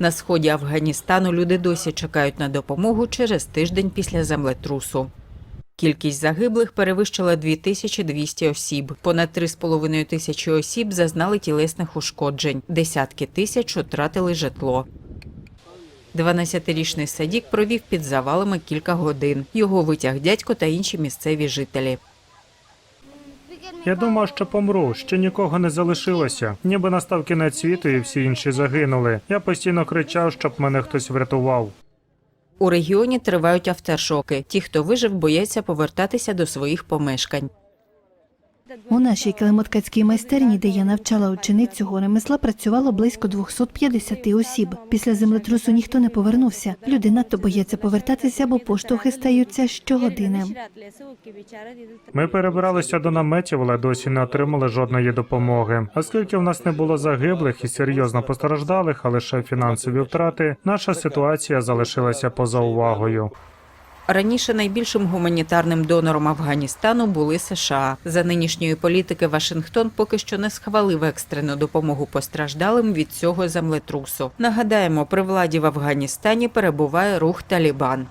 На сході Афганістану люди досі чекають на допомогу через тиждень після землетрусу. Кількість загиблих перевищила 2200 осіб. Понад 3,5 тисячі осіб зазнали тілесних ушкоджень. Десятки тисяч втратили житло. 12-річний Садік провів під завалами кілька годин. Його витяг дядько та інші місцеві жителі. Я думав, що помру, ще нікого не залишилося. Ніби настав кінець світу і всі інші загинули. Я постійно кричав, щоб мене хтось врятував. У регіоні тривають автершоки. Ті, хто вижив, бояться повертатися до своїх помешкань. У нашій килимоткацькій майстерні, де я навчала учениць цього ремесла, працювало близько 250 осіб. Після землетрусу ніхто не повернувся. Люди надто бояться повертатися, бо поштовхи стаються щогодини. Ми перебиралися до наметів, але досі не отримали жодної допомоги. Оскільки в нас не було загиблих і серйозно постраждалих, а лише фінансові втрати, наша ситуація залишилася поза увагою. Раніше найбільшим гуманітарним донором Афганістану були США. За нинішньої політики Вашингтон поки що не схвалив екстрену допомогу постраждалим від цього землетрусу. Нагадаємо, при владі в Афганістані перебуває рух Талібан.